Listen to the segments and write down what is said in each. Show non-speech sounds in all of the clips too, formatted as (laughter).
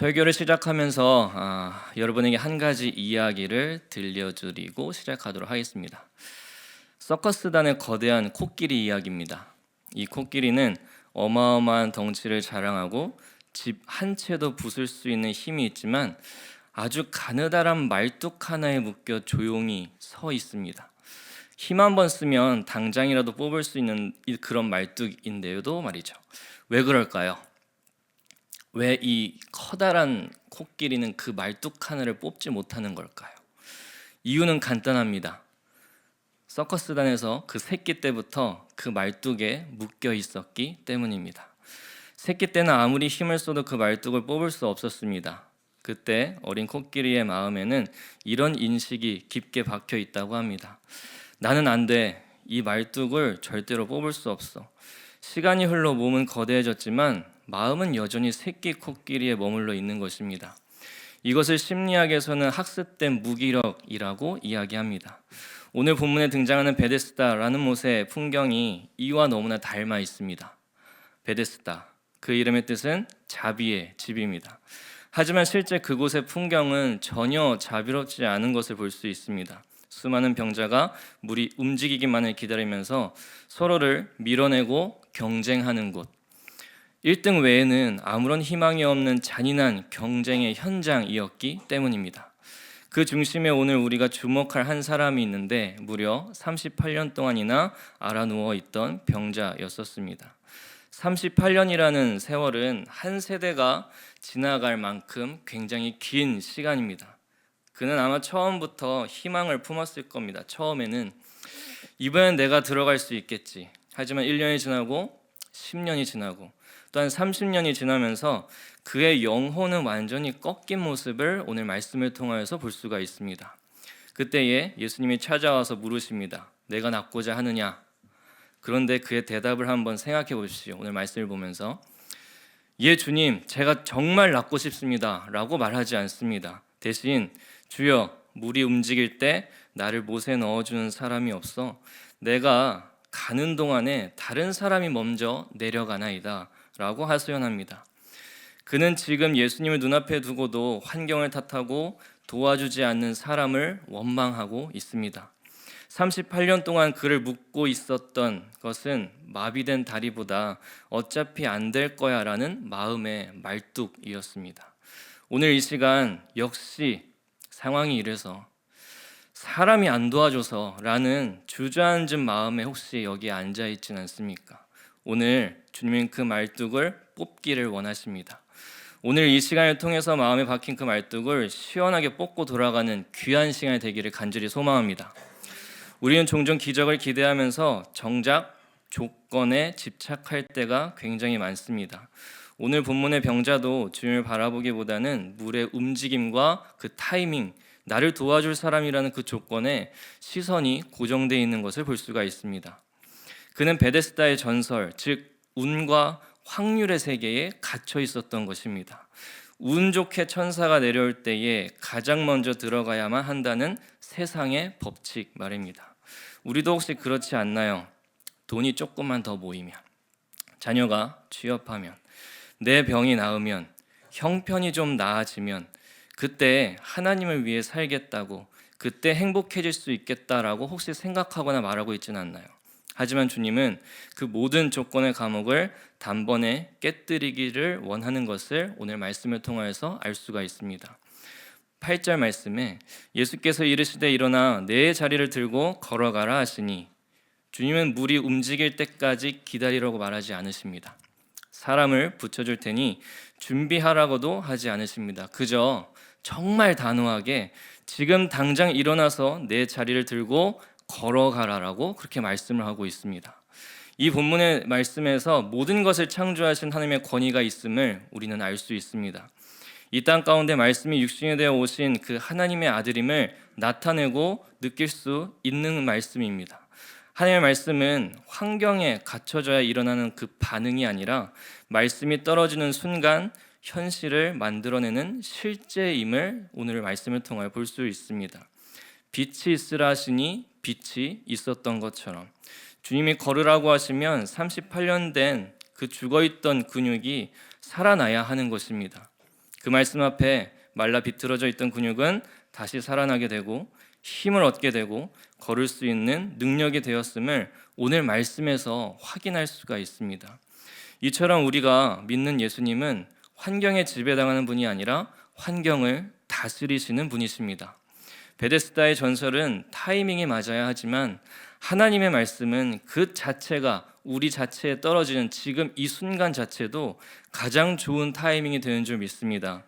설교를 시작하면서 아, 여러분에게 한 가지 이야기를 들려드리고 시작하도록 하겠습니다. 서커스단의 거대한 코끼리 이야기입니다. 이 코끼리는 어마어마한 덩치를 자랑하고 집 한 채도 부술 수 있는 힘이 있지만 아주 가느다란 말뚝 하나에 묶여 조용히 서 있습니다. 힘 한 번 쓰면 당장이라도 뽑을 수 있는 이- 그런 말뚝인데도 말이죠. 왜 그럴까요? 왜 이 커다란 코끼리는 그 말뚝 하나를 뽑지 못하는 걸까요? 이유는 간단합니다. 서커스단에서 그 새끼 때부터 그 말뚝에 묶여 있었기 때문입니다. 새끼 때는 아무리 힘을 써도 그 말뚝을 뽑을 수 없었습니다. 그때 어린 코끼리의 마음에는 이런 인식이 깊게 박혀 있다고 합니다. 나는 안 돼. 이 말뚝을 절대로 뽑을 수 없어. 시간이 흘러 몸은 거대해졌지만 마음은 여전히 새끼 코끼리에 머물러 있는 것입니다. 이것을 심리학에서는 학습된 무기력이라고 이야기합니다. 오늘 본문에 등장하는 베데스다라는 못의 풍경이 이와 너무나 닮아 있습니다. 베데스다. 그 이름의 뜻은 자비의 집입니다. 하지만 실제 그곳의 풍경은 전혀 자비롭지 않은 것을 볼 수 있습니다. 수많은 병자가 물이 움직이기만을 기다리면서 서로를 밀어내고 경쟁하는 곳. 1등 외에는 아무런 희망이 없는 잔인한 경쟁의 현장이었기 때문입니다. 그 중심에 오늘 우리가 주목할 한 사람이 있는데 무려 38년 동안이나 알아 누워 있던 병자였었습니다. 38년이라는 세월은 한 세대가 지나갈 만큼 굉장히 긴 시간입니다. 그는 아마 처음부터 희망을 품었을 겁니다. 처음에는 이번엔 내가 들어갈 수 있겠지. 하지만 1년이 지나고 10년이 지나고 또한 30년이 지나면서 그의 영혼은 완전히 꺾인 모습을 오늘 말씀을 통하여서 볼 수가 있습니다. 그때에 예수님이 찾아와서 물으십니다. 내가 낫고자 하느냐? 그런데 그의 대답을 한번 생각해 보십시오. 오늘 말씀을 보면서 예 주님, 제가 정말 낫고 싶습니다라고 말하지 않습니다. 대신 주여 물이 움직일 때 나를 못에 넣어 주는 사람이 없어 내가 가는 동안에 다른 사람이 먼저 내려가나이다 라고 하소연합니다. 그는 지금 예수님을 눈앞에 두고도 환경을 탓하고 도와주지 않는 사람을 원망하고 있습니다. 38년 동안 그를 묶고 있었던 것은 마비된 다리보다 어차피 안 될 거야 라는 마음의 말뚝이었습니다. 오늘 이 시간 역시 상황이 이래서 사람이 안 도와줘서라는 주저앉은 마음에 혹시 여기 앉아 있진 않습니까? 오늘 주님은 그 말뚝을 뽑기를 원하십니다. 오늘 이 시간을 통해서 마음에 박힌 그 말뚝을 시원하게 뽑고 돌아가는 귀한 시간이 되기를 간절히 소망합니다. 우리는 종종 기적을 기대하면서 정작 조건에 집착할 때가 굉장히 많습니다. 오늘 본문의 병자도 주님을 바라보기보다는 물의 움직임과 그 타이밍, 나를 도와줄 사람이라는 그 조건에 시선이 고정되어 있는 것을 볼 수가 있습니다. 그는 베데스다의 전설, 즉 운과 확률의 세계에 갇혀 있었던 것입니다. 운 좋게 천사가 내려올 때에 가장 먼저 들어가야만 한다는 세상의 법칙 말입니다. 우리도 혹시 그렇지 않나요? 돈이 조금만 더 모이면, 자녀가 취업하면, 내 병이 나으면, 형편이 좀 나아지면, 그때 하나님을 위해 살겠다고, 그때 행복해질 수 있겠다라고 혹시 생각하거나 말하고 있지는 않나요? 하지만 주님은 그 모든 조건의 감옥을 단번에 깨뜨리기를 원하는 것을 오늘 말씀을 통하여서 알 수가 있습니다. 8절 말씀에 예수께서 이르시되 일어나 내 자리를 들고 걸어가라 하시니 주님은 물이 움직일 때까지 기다리라고 말하지 않으십니다. 사람을 붙여줄 테니 준비하라고도 하지 않으십니다. 그저 정말 단호하게 지금 당장 일어나서 내 자리를 들고 걸어가라라고 그렇게 말씀을 하고 있습니다. 이 본문의 말씀에서 모든 것을 창조하신 하나님의 권위가 있음을 우리는 알 수 있습니다. 이 땅 가운데 말씀이 육신이 되어 오신 그 하나님의 아들임을 나타내고 느낄 수 있는 말씀입니다. 하나님의 말씀은 환경에 갖춰져야 일어나는 그 반응이 아니라 말씀이 떨어지는 순간 현실을 만들어내는 실제임을 오늘 말씀을 통하여 볼 수 있습니다. 빛이 있으라 하시니 빛이 있었던 것처럼 주님이 걸으라고 하시면 38년 된 그 죽어 있던 근육이 살아나야 하는 것입니다. 그 말씀 앞에 말라 비틀어져 있던 근육은 다시 살아나게 되고 힘을 얻게 되고 걸을 수 있는 능력이 되었음을 오늘 말씀에서 확인할 수가 있습니다. 이처럼 우리가 믿는 예수님은 환경에 지배당하는 분이 아니라 환경을 다스리시는 분이십니다. 베데스다의 전설은 타이밍이 맞아야 하지만 하나님의 말씀은 그 자체가 우리 자체에 떨어지는 지금 이 순간 자체도 가장 좋은 타이밍이 되는 줄 믿습니다.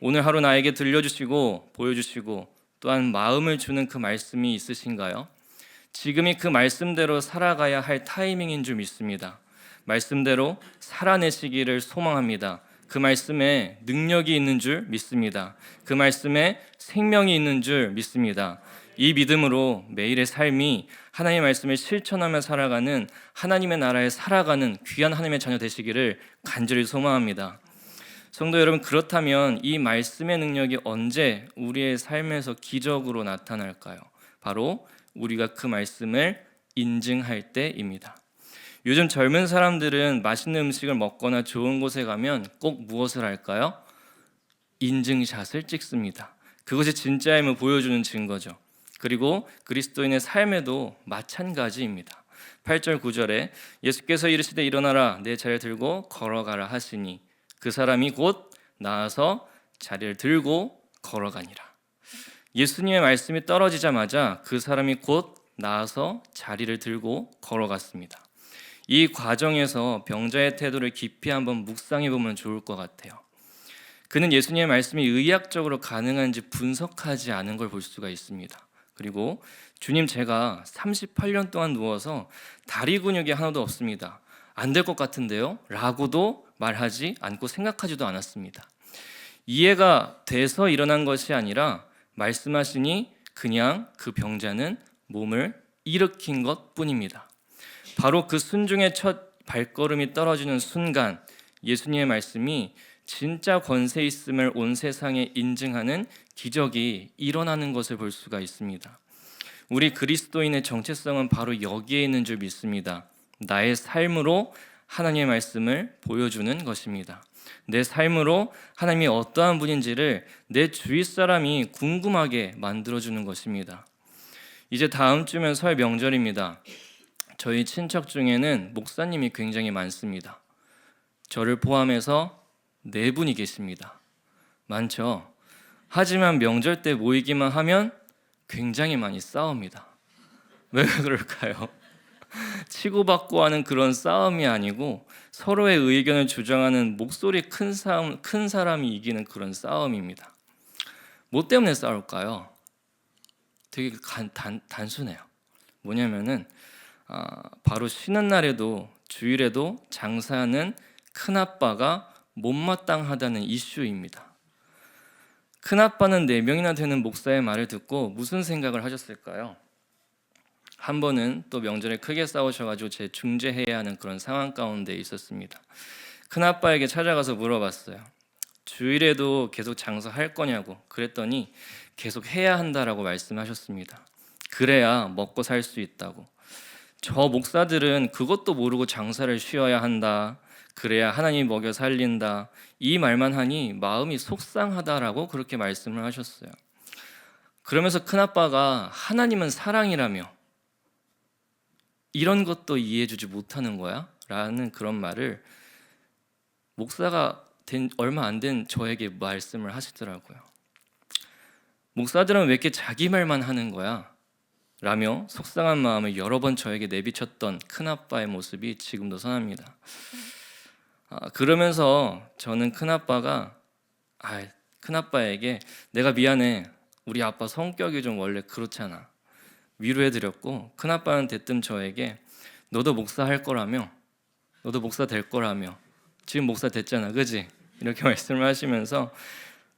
오늘 하루 나에게 들려주시고 보여주시고 또한 마음을 주는 그 말씀이 있으신가요? 지금이 그 말씀대로 살아가야 할 타이밍인 줄 믿습니다. 말씀대로 살아내시기를 소망합니다. 그 말씀에 능력이 있는 줄 믿습니다. 그 말씀에 생명이 있는 줄 믿습니다. 이 믿음으로 매일의 삶이 하나님의 말씀을 실천하며 살아가는 하나님의 나라에 살아가는 귀한 하나님의 자녀 되시기를 간절히 소망합니다. 성도 여러분 그렇다면 이 말씀의 능력이 언제 우리의 삶에서 기적으로 나타날까요? 바로 우리가 그 말씀을 인증할 때입니다. 요즘 젊은 사람들은 맛있는 음식을 먹거나 좋은 곳에 가면 꼭 무엇을 할까요? 인증샷을 찍습니다. 그것이 진짜임을 보여주는 증거죠. 그리고 그리스도인의 삶에도 마찬가지입니다. 8절 9절에 예수께서 이르시되 일어나라 내 자리를 들고 걸어가라 하시니 그 사람이 곧 나와서 자리를 들고 걸어가니라. 예수님의 말씀이 떨어지자마자 그 사람이 곧 나와서 자리를 들고 걸어갔습니다. 이 과정에서 병자의 태도를 깊이 한번 묵상해 보면 좋을 것 같아요. 그는 예수님의 말씀이 의학적으로 가능한지 분석하지 않은 걸 볼 수가 있습니다. 그리고 주님 제가 38년 동안 누워서 다리 근육이 하나도 없습니다. 안 될 것 같은데요? 라고도 말하지 않고 생각하지도 않았습니다. 이해가 돼서 일어난 것이 아니라 말씀하시니 그냥 그 병자는 몸을 일으킨 것 뿐입니다. 바로 그 순종의 첫 발걸음이 떨어지는 순간 예수님의 말씀이 진짜 권세 있음을 온 세상에 인증하는 기적이 일어나는 것을 볼 수가 있습니다. 우리 그리스도인의 정체성은 바로 여기에 있는 줄 믿습니다. 나의 삶으로 하나님의 말씀을 보여주는 것입니다. 내 삶으로 하나님이 어떠한 분인지를 내 주위 사람이 궁금하게 만들어주는 것입니다. 이제 다음 주면 설 명절입니다. 저희 친척 중에는 목사님이 굉장히 많습니다. 저를 포함해서 네 분이 계십니다. 많죠? 하지만 명절 때 모이기만 하면 굉장히 많이 싸웁니다. 왜 (laughs) 그럴까요? 치고받고 하는 그런 싸움이 아니고 서로의 의견을 주장하는 목소리 큰 사람, 큰 사람이 이기는 그런 싸움입니다. 뭐 때문에 싸울까요? 되게 간, 단, 단순해요. 뭐냐면은 아, 바로 쉬는 날에도 주일에도 장사하는 큰 아빠가 못마땅하다는 이슈입니다. 큰 아빠는 네 명이나 되는 목사의 말을 듣고 무슨 생각을 하셨을까요? 한 번은 또 명절에 크게 싸우셔가지고 제 중재해야 하는 그런 상황 가운데 있었습니다. 큰 아빠에게 찾아가서 물어봤어요. 주일에도 계속 장사할 거냐고 그랬더니 계속 해야 한다라고 말씀하셨습니다. 그래야 먹고 살 수 있다고. 저 목사들은 그것도 모르고 장사를 쉬어야 한다. 그래야 하나님 먹여 살린다. 이 말만 하니 마음이 속상하다라고 그렇게 말씀을 하셨어요. 그러면서 큰아빠가 하나님은 사랑이라며 이런 것도 이해해주지 못하는 거야? 라는 그런 말을 목사가 된 얼마 안 된 저에게 말씀을 하시더라고요. 목사들은 왜 이렇게 자기 말만 하는 거야? 라며 속상한 마음을 여러 번 저에게 내비쳤던 큰아빠의 모습이 지금도 선합니다. 아, 그러면서 저는 큰아빠가 아, 큰아빠에게 내가 미안해. 우리 아빠 성격이 좀 원래 그렇잖아. 위로해 드렸고 큰아빠는 대뜸 저에게 너도 목사 할 거라며 너도 목사 될 거라며 지금 목사 됐잖아. 그지? 이렇게 (laughs) 말씀을 하시면서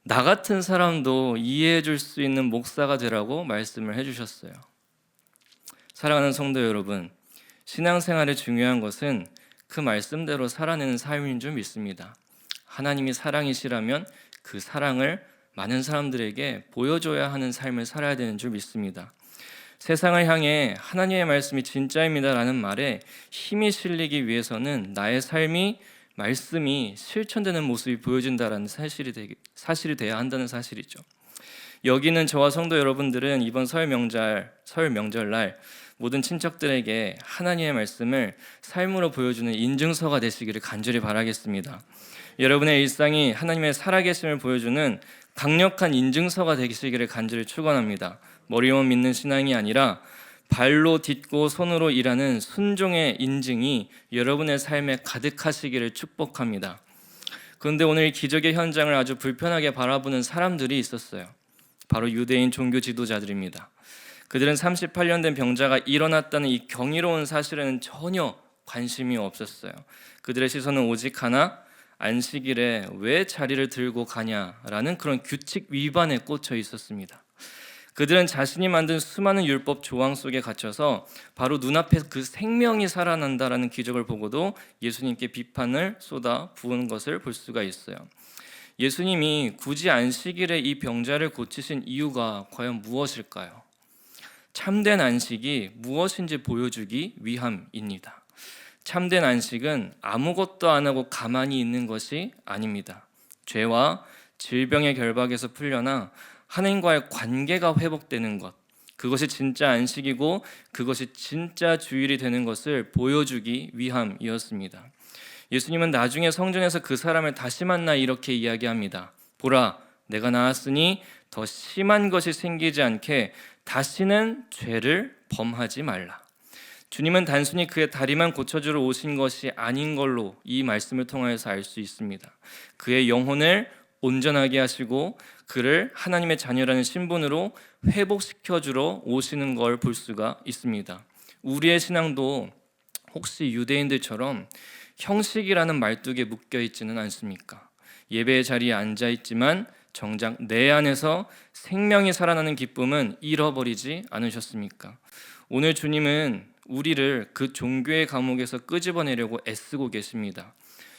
나 같은 사람도 이해해 줄 수 있는 목사가 되라고 말씀을 해 주셨어요. 사랑하는 성도 여러분, 신앙생활에 중요한 것은 그 말씀대로 살아내는 삶인 줄 믿습니다. 하나님이 사랑이시라면 그 사랑을 많은 사람들에게 보여줘야 하는 삶을 살아야 되는 줄 믿습니다. 세상을 향해 하나님의 말씀이 진짜입니다라는 말에 힘이 실리기 위해서는 나의 삶이 말씀이 실천되는 모습이 보여진다라는 사실이 되, 사실이 돼야 한다는 사실이죠. 여기는 저와 성도 여러분들은 이번 설 명절 설 명절날 모든 친척들에게 하나님의 말씀을 삶으로 보여주는 인증서가 되시기를 간절히 바라겠습니다. 여러분의 일상이 하나님의 살아계심을 보여주는 강력한 인증서가 되시기를 간절히 축원합니다. 머리로만 믿는 신앙이 아니라 발로 딛고 손으로 일하는 순종의 인증이 여러분의 삶에 가득하시기를 축복합니다. 그런데 오늘 기적의 현장을 아주 불편하게 바라보는 사람들이 있었어요. 바로 유대인 종교 지도자들입니다. 그들은 38년 된 병자가 일어났다는 이 경이로운 사실에는 전혀 관심이 없었어요. 그들의 시선은 오직 하나 안식일에 왜 자리를 들고 가냐라는 그런 규칙 위반에 꽂혀 있었습니다. 그들은 자신이 만든 수많은 율법 조항 속에 갇혀서 바로 눈앞에 그 생명이 살아난다라는 기적을 보고도 예수님께 비판을 쏟아 부은 것을 볼 수가 있어요. 예수님이 굳이 안식일에 이 병자를 고치신 이유가 과연 무엇일까요? 참된 안식이 무엇인지 보여주기 위함입니다. 참된 안식은 아무것도 안 하고 가만히 있는 것이 아닙니다. 죄와 질병의 결박에서 풀려나 하나님과의 관계가 회복되는 것, 그것이 진짜 안식이고 그것이 진짜 주일이 되는 것을 보여주기 위함이었습니다. 예수님은 나중에 성전에서 그 사람을 다시 만나 이렇게 이야기합니다. 보라, 내가 나았으니 더 심한 것이 생기지 않게 다시는 죄를 범하지 말라. 주님은 단순히 그의 다리만 고쳐주러 오신 것이 아닌 걸로 이 말씀을 통하여서 알 수 있습니다. 그의 영혼을 온전하게 하시고 그를 하나님의 자녀라는 신분으로 회복시켜 주러 오시는 걸 볼 수가 있습니다. 우리의 신앙도 혹시 유대인들처럼 형식이라는 말뚝에 묶여 있지는 않습니까? 예배의 자리에 앉아 있지만 정작 내 안에서 생명이 살아나는 기쁨은 잃어버리지 않으셨습니까? 오늘 주님은 우리를 그 종교의 감옥에서 끄집어내려고 애쓰고 계십니다.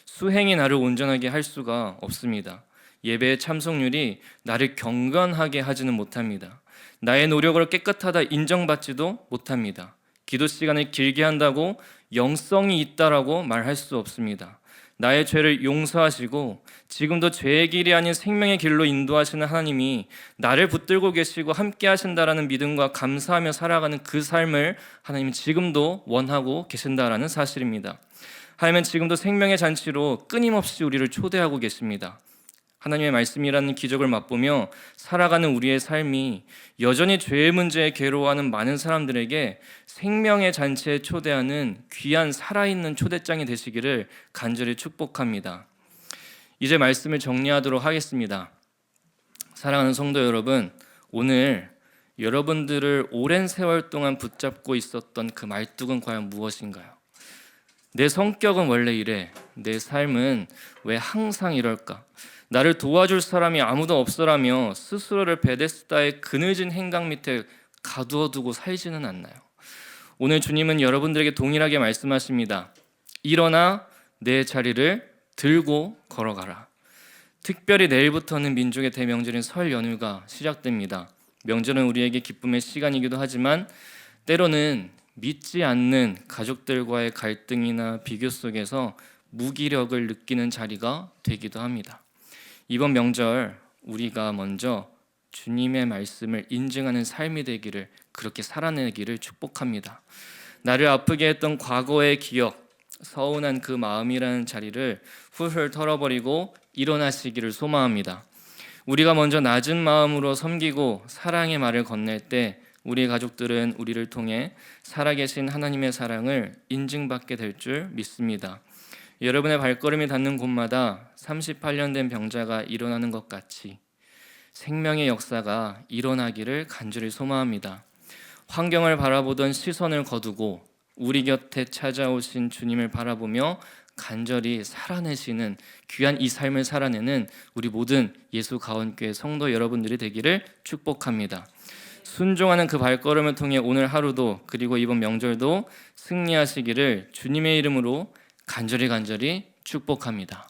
수행이 나를 온전하게 할 수가 없습니다. 예배의 참석률이 나를 경건하게 하지는 못합니다. 나의 노력을 깨끗하다 인정받지도 못합니다. 기도 시간을 길게 한다고 영성이 있다라고 말할 수 없습니다. 나의 죄를 용서하시고 지금도 죄의 길이 아닌 생명의 길로 인도하시는 하나님이 나를 붙들고 계시고 함께 하신다라는 믿음과 감사하며 살아가는 그 삶을 하나님이 지금도 원하고 계신다라는 사실입니다. 하나님은 지금도 생명의 잔치로 끊임없이 우리를 초대하고 계십니다. 하나님의 말씀이라는 기적을 맛보며 살아가는 우리의 삶이 여전히 죄의 문제에 괴로워하는 많은 사람들에게 생명의 잔치에 초대하는 귀한 살아있는 초대장이 되시기를 간절히 축복합니다. 이제 말씀을 정리하도록 하겠습니다. 사랑하는 성도 여러분, 오늘 여러분들을 오랜 세월 동안 붙잡고 있었던 그 말뚝은 과연 무엇인가요? 내 성격은 원래 이래. 내 삶은 왜 항상 이럴까? 나를 도와줄 사람이 아무도 없어라며 스스로를 베데스다의 그늘진 행강 밑에 가두어 두고 살지는 않나요? 오늘 주님은 여러분들에게 동일하게 말씀하십니다. 일어나 내 자리를 들고 걸어가라. 특별히 내일부터는 민족의 대명절인 설 연휴가 시작됩니다. 명절은 우리에게 기쁨의 시간이기도 하지만 때로는 믿지 않는 가족들과의 갈등이나 비교 속에서 무기력을 느끼는 자리가 되기도 합니다. 이번 명절 우리가 먼저 주님의 말씀을 인증하는 삶이 되기를 그렇게 살아내기를 축복합니다. 나를 아프게 했던 과거의 기억, 서운한 그 마음이라는 자리를 훌훌 털어버리고 일어나시기를 소망합니다. 우리가 먼저 낮은 마음으로 섬기고 사랑의 말을 건넬 때 우리 가족들은 우리를 통해 살아계신 하나님의 사랑을 인증받게 될 줄 믿습니다. 여러분의 발걸음이 닿는 곳마다 38년 된 병자가 일어나는 것 같이 생명의 역사가 일어나기를 간절히 소망합니다. 환경을 바라보던 시선을 거두고 우리 곁에 찾아오신 주님을 바라보며 간절히 살아내시는 귀한 이 삶을 살아내는 우리 모든 예수 가원교회 성도 여러분들이 되기를 축복합니다. 순종하는 그 발걸음을 통해 오늘 하루도 그리고 이번 명절도 승리하시기를 주님의 이름으로 간절히 간절히 축복합니다.